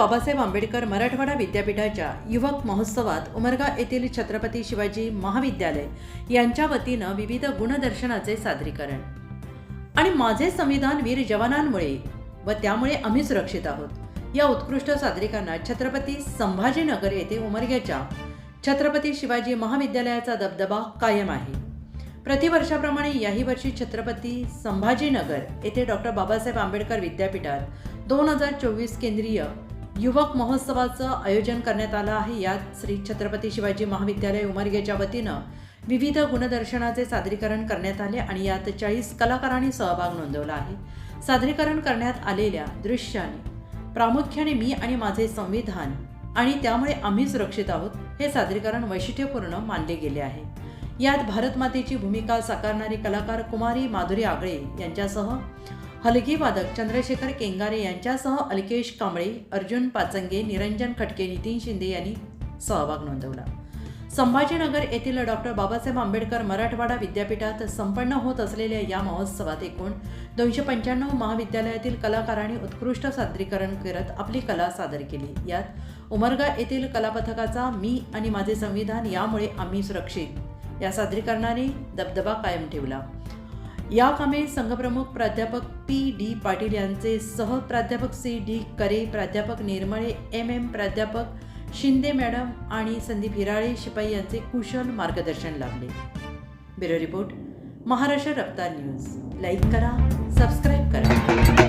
बाबासाहेब आंबेडकर मराठवाडा विद्यापीठाच्या युवक महोत्सवात उमरगा येथील छत्रपती शिवाजी महाविद्यालय यांच्या वतीनं विविध गुणदर्शनाचे सादरीकरण. आणि माझे संविधान वीर जवानांमुळे व त्यामुळे आम्ही सुरक्षित आहोत. या उत्कृष्ट सादरीकरणात छत्रपती संभाजीनगर येथे उमरग्याच्या छत्रपती शिवाजी महाविद्यालयाचा दबदबा कायम आहे. प्रतिवर्षाप्रमाणे याही वर्षी छत्रपती संभाजीनगर येथे डॉक्टर बाबासाहेब आंबेडकर विद्यापीठात दोन हजार चोवीस केंद्रीय युवक महोत्सवाचं आयोजन करण्यात आलं आहे. यात श्री छत्रपती शिवाजी महाविद्यालय उमरगेच्या वतीनं विविध गुणदर्शनाचे सादरीकरण करण्यात आले आणि यात चाळीस कलाकारांनी सहभाग नोंदवला आहे. सादरीकरण करण्यात आलेल्या दृश्याने प्रामुख्याने मी आणि माझे संविधान आणि त्यामुळे आम्ही सुरक्षित आहोत हे सादरीकरण वैशिष्ट्यपूर्ण मानले गेले आहे. यात भारतमातेची भूमिका साकारणारे कलाकार कुमारी माधुरी आगळे यांच्यासह हलगी वादक चंद्रशेखर केंगारे यांच्यासह अल्केश कांबळे अर्जुन पाचंगे निरंजन खटके नितीन शिंदे यांनी सहभाग नोंदवला. संभाजीनगर येथील डॉक्टर बाबासाहेब आंबेडकर मराठवाडा विद्यापीठात संपन्न होत असलेल्या या महोत्सवात एकूण दोनशे पंच्याण्णव महाविद्यालयातील कलाकारांनी उत्कृष्ट सादरीकरण करत आपली कला सादर केली. यात उमरगा येथील कलापथकाचा मी आणि माझे संविधान यामुळे आम्ही सुरक्षित. या सादरीकरणाने दबदबा कायम ठेवला. या कामे संघप्रमुख प्राध्यापक पी डी पाटील यांचे सह प्राध्यापक सी डी करे प्राध्यापक निर्मळे एम एम प्राध्यापक शिंदे मॅडम आणि संदीप हिराळे शिपाई यांचे कुशल मार्गदर्शन लाभले. ब्युरो रिपोर्ट महाराष्ट्र रफ्तार न्यूज. लाईक करा सबस्क्राईब करा.